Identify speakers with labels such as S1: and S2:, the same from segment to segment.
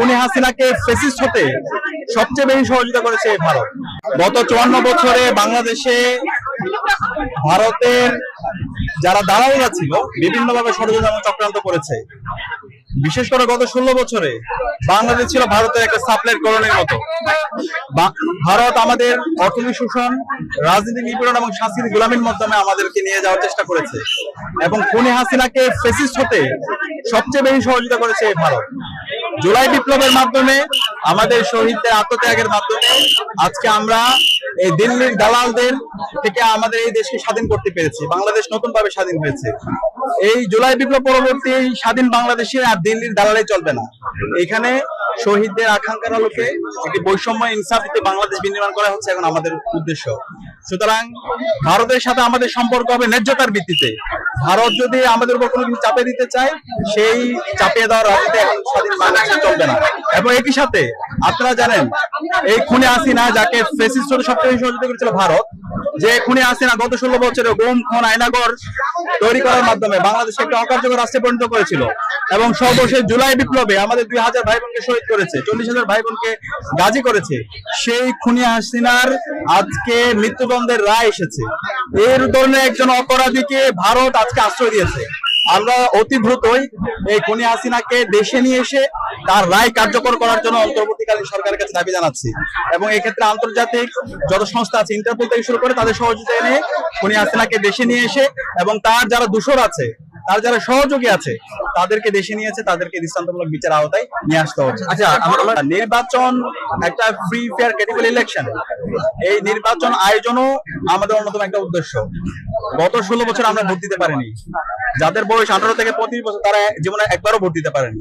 S1: খুনি হাসিনাকে ফেসিস্ট হতে সবচেয়ে বেশি সহযোগিতা করেছে ভারত। গত চুয়ান্ন বছরে বাংলাদেশে ভারতের যারা দালালরা ছিল, বিভিন্নভাবে ষড়যন্ত্র চক্রান্ত করেছে। বিশেষ করে গত ষোলো বছরে বাংলাদেশ ছিল ভারতের একটা সাপ্লাইর কলোনির মতো। ভারত আমাদের অর্থনৈতিক শোষণ, রাজনীতি নিপীড়ন এবং সাংস্কৃতিক গোলামীর মাধ্যমে আমাদেরকে নিয়ে যাওয়ার চেষ্টা করেছে। এবং খুনি হাসিনাকে ফেসিস্ট হতে সবচেয়ে বেশি সহযোগিতা করেছে ভারত। জুলাই বিপ্লবের মাধ্যমে, আমাদের শহীদদের আত্মত্যাগের মাধ্যমে আজকে আমরা এই দিল্লির দালালদের থেকে আমাদের এই দেশকে স্বাধীন করতে পেরেছি, বাংলাদেশ নতুন ভাবে স্বাধীন হয়েছে। এই জুলাই বিপ্লব পরবর্তী স্বাধীন বাংলাদেশে আর দিল্লির দালালে চলবে না। এখানে শহীদদের আকাঙ্ক্ষার আলোকে একটি বৈষম্য ইনসাফ দিতে বাংলাদেশ বিনির্মাণ করা হচ্ছে এখন আমাদের উদ্দেশ্য। সুতরাং ভারতের সাথে আমাদের সম্পর্ক হবে ন্যায্যতার ভিত্তিতে। ভারত যদি আমাদের উপর কোনো কিছু চাপে দিতে চায়, সেই চাপিয়ে দেওয়ার এখন স্বাধীন বাংলাদেশে চলবে না। এবং একই সাথে আপনারা জানেন, এই খুনে আসিনা যাকে ফেসিস্ট সবচেয়ে সহযোগিতা করেছিল ভারত, যে খুনে আসিনা গত ষোলো বছরে গুম, খুন আয়নাগর তৈরি করার মাধ্যমে বাংলাদেশকে একটা অকার্যকর রাষ্ট্রে পরিণত করেছিল। এবং সর্বশেষ জুলাই বিপ্লবে আমাদের দুই হাজার ভাই বোনকে শহীদ করেছে, চল্লিশ হাজার ভাই বোনকে গাজী করেছে। সেই খুনি হাসিনার আজকে মৃত্যুদণ্ডের রায় এসেছে। এর ধরনের একজন অপরাধীকে ভারত আজকে আশ্রয় দিয়েছে। আমরা অতি দ্রুতই এই খুনি হাসিনাকে দেশে নিয়ে এসে তার রায় কার্যকর করার জন্য অন্তর্বর্তীকালীন সরকারের কাছে দাবি জানাচ্ছি এবং এক্ষেত্রে ক্ষেত্রে আন্তর্জাতিক যত সংস্থা আছে ইন্টারপোল থেকে শুরু করে তাদের সহযোগিতা এনে খুনি হাসিনাকে দেশে নিয়ে এসে এবং তার যারা দূষর আছে তার যারা সহযোগী আছে তাদেরকে দেশে নিয়েছে তাদেরকে দৃষ্টান্তমূলক বিচার আওতায় নিয়ে আসতে হচ্ছে। আচ্ছা আমরা নির্বাচন একটা ফ্রি ফেয়ার ক্যাটেগরি ইলেকশন এই নির্বাচন আয়োজনও আমাদের অন্যতম একটা উদ্দেশ্য। গত ষোলো বছর আমরা ভোট দিতে পারিনি। যাদের বয়স আঠারো থেকে পঁচিশ বছর তারা জীবনে একবারও ভোট দিতে পারেনি।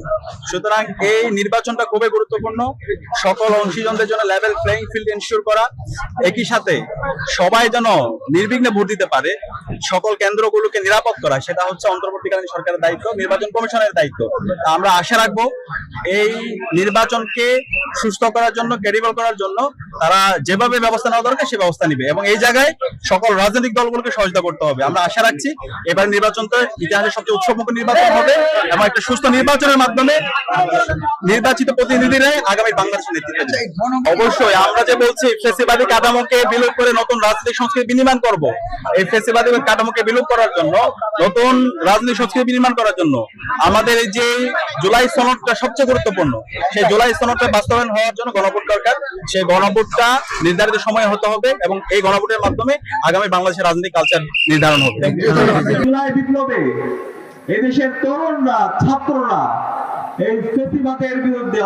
S1: সুতরাং এই নির্বাচনটা খুবই গুরুত্বপূর্ণ। সকল অংশীজনদের জন্য লেভেল প্লেইং ফিল্ড এনশিওর করা। একই সাথে সবাই যেন নির্বিঘ্নে ভোট দিতে পারে। সকল কেন্দ্রগুলোকে নিরাপদ করা, সেটা হচ্ছে অন্তর্বর্তীকালীন সরকারের দায়িত্ব, নির্বাচন কমিশনের দায়িত্ব। আমরা আশা রাখব এই নির্বাচনকে সুস্থ করার জন্য ক্যারিবল করার জন্য তারা যেভাবে ব্যবস্থা নেওয়া দরকার সে ব্যবস্থা নিবে এবং এই জায়গায় সকল রাজনৈতিক দলগুলোকে সহযোগিতা করতে হবে। আমরা আশা রাখছি এবার নির্বাচন তো ইতিহাসের সবচেয়ে উৎসবমুখী নির্বাচন হবে এবং একটা সুস্থ নির্বাচনের মাধ্যমে নির্বাচিত প্রতিনিধিরাই আগামী বাংলাদেশের নেতৃত্ব অবশ্যই আমরা যে বলছি, ফেসিবাদী কাঠামোকে বিলোপ করে নতুন রাজনৈতিক সংস্কৃতি বিনিময় করব। এই ফেসিবাদী কাঠামোকে বিলোপ করার জন্য নতুন রাজনৈতিক সংস্কৃতি বিনির্মাণ করার জন্য আমাদের এই যে জুলাই সনদটা সবচেয়ে গুরুত্বপূর্ণ সেই জুলাই সনদটা বাস্তবায়ন হওয়ার জন্য গণভোট দরকার। সেই গণভোটটা নির্ধারিত সময়ে হতে হবে এবং এই গণভোটের মাধ্যমে আগামী বাংলাদেশের রাজনৈতিক কালচার নির্ধারণ হবে।
S2: জুলাই বিপ্লবে এদেশের তরুণরা ছাত্ররা এই ফেসিবাদের বিরুদ্ধে